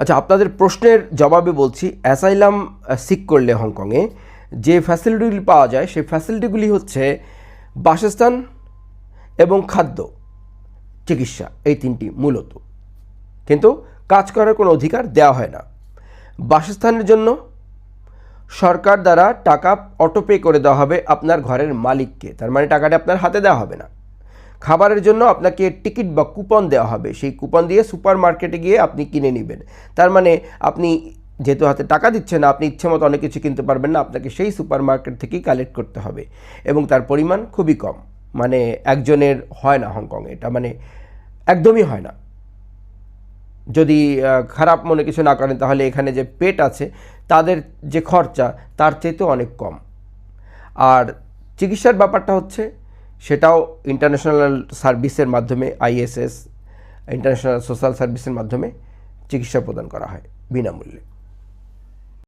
আচ্ছা আপনাদের প্রশ্নের জবাবে বলছি, অ্যাসাইলাম সিক করলে হংকংয়ে যে ফ্যাসিলিটিগুলি পাওয়া যায়, সেই ফ্যাসিলিটিগুলি হচ্ছে বাসস্থান এবং খাদ্য, চিকিৎসা, এই তিনটি মূলত। কিন্তু কাজ করার কোনো অধিকার দেওয়া হয় না। বাসস্থানের জন্য সরকার দ্বারা টাকা অটোপে করে দেওয়া হবে আপনার ঘরের মালিককে, তার মানে টাকাটা আপনার হাতে দেওয়া হবে না। খাবারের জন্য আপনাকে টিকিট বা কুপন দেওয়া হবে। সেই কুপন দিয়ে সুপার মার্কেটে গিয়ে আপনি কিনে নেবেন। তার মানে আপনি যেহেতু হাতে টাকা দিচ্ছেন না আপনি ইচ্ছে মতো অনেক কিছু কিনতে পারবেন না, আপনাকে সেই সুপার মার্কেট থেকেই কালেক্ট করতে হবে এবং তার পরিমাণ খুবই কম। মানে একজনের হয় না হংকংয়ে, এটা মানে একদমই হয় না। যদি খারাপ মনে কিছু না করেন, তাহলে এখানে যে পেট আছে, তাদের যে খরচা, তার চাইতেও অনেক কম। আর চিকিৎসার ব্যাপারটা হচ্ছে সেটাও ইন্টারন্যাশনাল সার্ভিসের মাধ্যমে আইএসএস ইন্টারন্যাশনাল সোশ্যাল সার্ভিসের মাধ্যমে চিকিৎসা প্রদান করা হয় বিনামূল্যে।